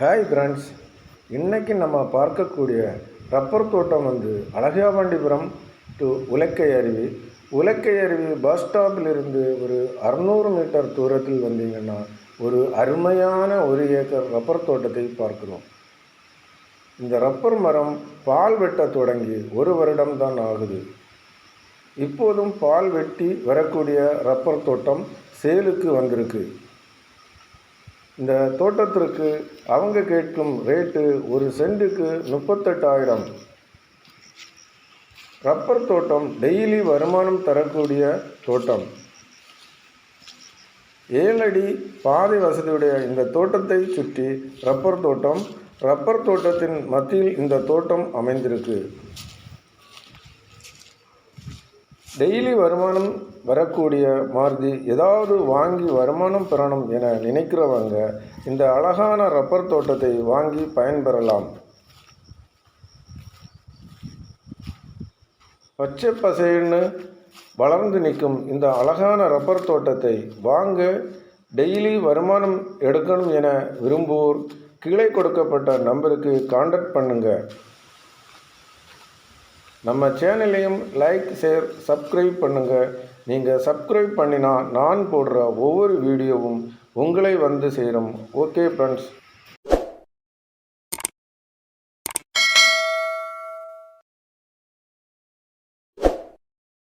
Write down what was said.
Hi friends இன்றைக்கி நம்ம பார்க்கக்கூடிய ரப்பர் தோட்டம் வந்து அழகாபாண்டிபுரம் டு உலக்கை அருவி. உலக்கை அருவி பஸ் ஸ்டாப்பிலிருந்து ஒரு அறுநூறு மீட்டர் தூரத்தில் வந்தீங்கன்னா ஒரு அருமையான ஒரு ஏக்கர் ரப்பர் தோட்டத்தை பார்க்கிறோம். இந்த ரப்பர் மரம் பால் வெட்ட தொடங்கி ஒரு வருடம் தான் ஆகுது. இப்போதும் பால் வெட்டி வரக்கூடிய ரப்பர் தோட்டம் சேலுக்கு வந்திருக்கு. இந்த தோட்டத்திற்கு அவங்க கேட்கும் ரேட்டு ஒரு சென்ட்டுக்கு முப்பத்தெட்டாயிரம். ரப்பர் தோட்டம் டெய்லி வருமானம் தரக்கூடிய தோட்டம். ஏழடி பாதை வசதியுடைய இந்த தோட்டத்தை சுற்றி ரப்பர் தோட்டம். ரப்பர் தோட்டத்தின் மத்தியில் இந்த தோட்டம் அமைந்திருக்கு. டெய்லி வருமானம் வரக்கூடிய மாருதி ஏதாவது வாங்கி வருமானம் பெறணும் என நினைக்கிறவங்க இந்த அழகான ரப்பர் தோட்டத்தை வாங்கி பயன்பெறலாம். பச்சை பசைன்னு வளர்ந்து நிற்கும் இந்த அழகான ரப்பர் தோட்டத்தை வாங்க டெய்லி வருமானம் எடுக்கணும் என விரும்புவோர் கீழே கொடுக்கப்பட்ட நம்பருக்கு காண்டக்ட் பண்ணுங்கள் நம்ம சேனலையும் லைக் ஷேர் சப்ஸ்கிரைப் பண்ணுங்கள் நீங்கள் சப்ஸ்கிரைப் பண்ணினா நான் போடுற ஒவ்வொரு வீடியோவும் உங்களை வந்து சேரும். Okay friends